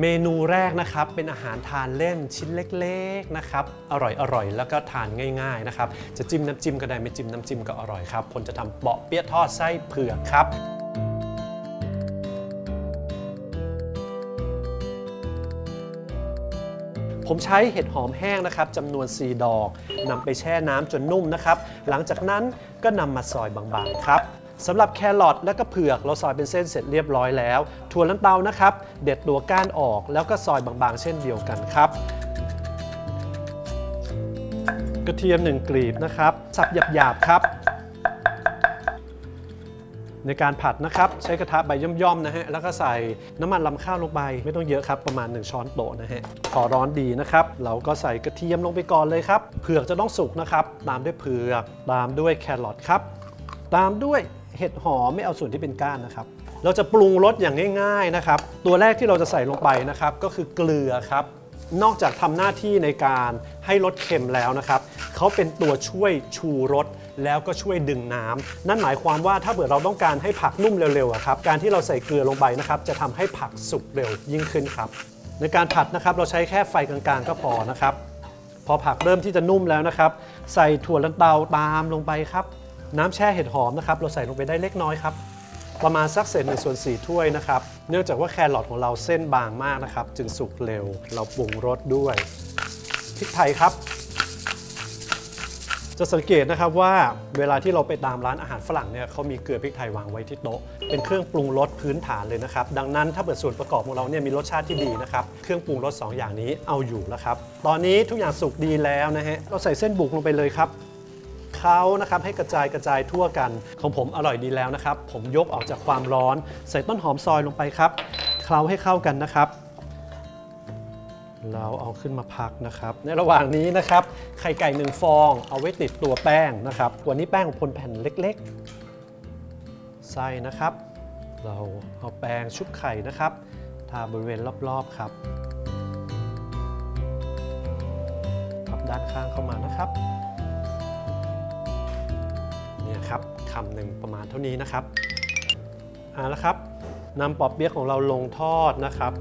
เมนูแรกนะครับเป็นอาหารทานเล่นชิ้นเล็กๆนะครับอร่อยๆแล้วก็ทานง่ายๆนะครับจะจิ้มน้ำจิ้มก็ได้ไม่จิ้มน้ำจิ้มก็อร่อยครับผมจะทำเปาะเปี๊ยะทอดไส้เผือกครับผมใช้เห็ดหอมแห้งนะครับจำนวน 4 ดอกนำไปแช่น้ำจนนุ่มนะครับ หลังจากนั้นก็นำมาซอยบางๆครับ สำหรับแครอทและก็เผือกเราซอยเป็นเส้นเสร็จเรียบร้อยแล้วถั่วลันเตานะครับ เด็ดตัวก้านออกแล้วก็ซอยบางๆ เช่นเดียวกันครับ กระเทียม1กลีบนะครับ สับหยาบๆครับ ในการผัดนะครับ ใช้กระทะใบย่อมๆนะฮะแล้วก็ใส่น้ำมันลำข้าวลงไปไม่ต้องเยอะครับ ประมาณ 1 ช้อนโต๊ะนะฮะพอร้อนดีนะครับ เราก็ใส่กระเทียมลงไปก่อนเลยครับเผือกจะต้องสุกนะครับ ตามด้วยเผือกตามด้วยแครอทครับ ตามด้วย เห็ดหอมไม่เอาส่วนที่เป็นก้านนะครับ เราจะปรุงรสอย่างง่ายๆนะครับ ตัวแรกที่เราจะใส่ลงไปนะครับ ก็คือเกลือครับ นอกจากทำหน้าที่ในการให้รสเค็มแล้วนะครับเขาเป็นตัวช่วยชูรสแล้วก็ช่วยดึงน้ำนั่นหมายความว่าถ้าเกิดเราต้องการให้ผักนุ่มเร็วๆครับการที่เราใส่เกลือลงไปนะครับ จะทำให้ผักสุกเร็วยิ่งขึ้นครับ ในการผัดนะครับเราใช้แค่ไฟกลางๆก็พอนะครับ พอผักเริ่มที่จะนุ่มแล้วนะครับ ใส่ถั่วลันเตาตามลงไปครับ น้ำแช่เห็ดหอมนะครับเราใส่ลงไปได้เล็กน้อยครับประมาณสักเศษหนึ่งส่วนสี่ถ้วยนะครับ เนื่องจากว่าแครอทของเราเส้นบางมากนะครับ จึงสุกเร็วเราปรุงรสด้วยพริกไทยครับ จะสังเกตนะครับว่าเวลาที่เราไปตามร้านอาหารฝรั่งเนี่ยเขามีเกลือพริกไทยวางไว้ที่โต๊ะเป็นเครื่องปรุงรสพื้นฐานเลยนะครับ ดังนั้นถ้าเปิดส่วนประกอบของเราเนี่ยมีรสชาติที่ดีนะครับเครื่องปรุงรสสองอย่างนี้เอาอยู่แล้วครับ ตอนนี้ทุกอย่างสุกดีแล้วนะฮะเราใส่เส้นบุกลงไปเลยครับ เขานะครับให้กระจายกระจายทั่วกัน ของผมอร่อยดีแล้วนะครับ ผมยกออกจากความร้อน ใส่ต้นหอมซอยลงไปครับเคล้าให้เข้ากันนะครับเราเอาขึ้นมาพักนะครับ ในระหว่างนี้นะครับ ไข่ไก่หนึ่งฟองเอาไว้ติดตัวแป้งนะครับ วันนี้แป้งของพลแผ่นเล็กๆใส่นะครับ เราเอาแป้งชุบไข่นะครับ ทาบริเวณรอบๆครับพับด้านข้างเข้ามานะครับ ครับคำหนึ่งประมาณเท่านี้นะครับเอาละครับนำปอบเปี๊ยะของเราลงทอดนะครับ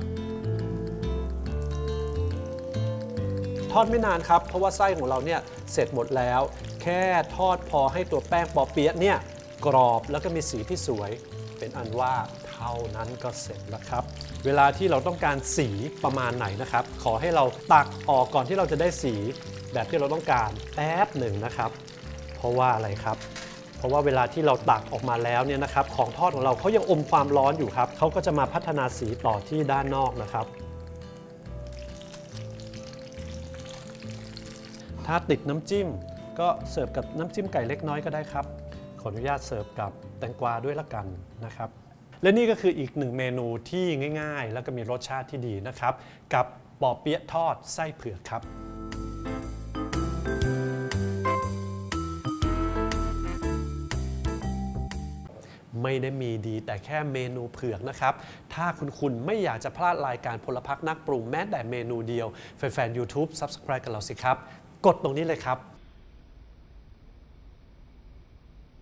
ทอดไม่นานครับ เพราะว่าไส้ของเราเนี่ยเสร็จหมดแล้ว แค่ทอดพอให้ตัวแป้งปอเปี๊ยะเนี่ยกรอบแล้วก็มีสีที่สวย เป็นอันว่าเท่านั้นก็เสร็จแล้วครับ เวลาที่เราต้องการสีประมาณไหนนะครับ ขอให้เราตักออกก่อนที่เราจะได้สีแบบที่เราต้องการแป๊บหนึ่งนะครับ เพราะว่าอะไรครับ ราะว่าเวลาที่เราตักออกมาแล้วเนี่ยนะครับของทอดของเราเขายังอมความร้อนอยู่ครับเขาก็จะมาพัฒนาสีต่อที่ด้านนอกนะครับถ้าติดน้ำจิ้มก็เสิร์ฟกับน้ำจิ้มไก่เล็กน้อยก็ได้ครับ ขออนุญาตเสิร์ฟกับแตงกวาด้วยละกันนะครับ และนี่ก็คืออีกหนึ่งเมนูที่ง่าย ๆ แล้วก็มีรสชาติที่ดีนะครับ กับปอเปี๊ยะทอดไส้เผือกครับ ไม่ได้มีดีแต่แค่เมนูเผือกนะครับ ถ้าคุณคุณไม่อยากจะพลาดรายการพลพักนักปรุงแม้แต่เมนูเดียว แฟนๆ YouTube Subscribe กันเราสิครับ กดตรงนี้เลยครับ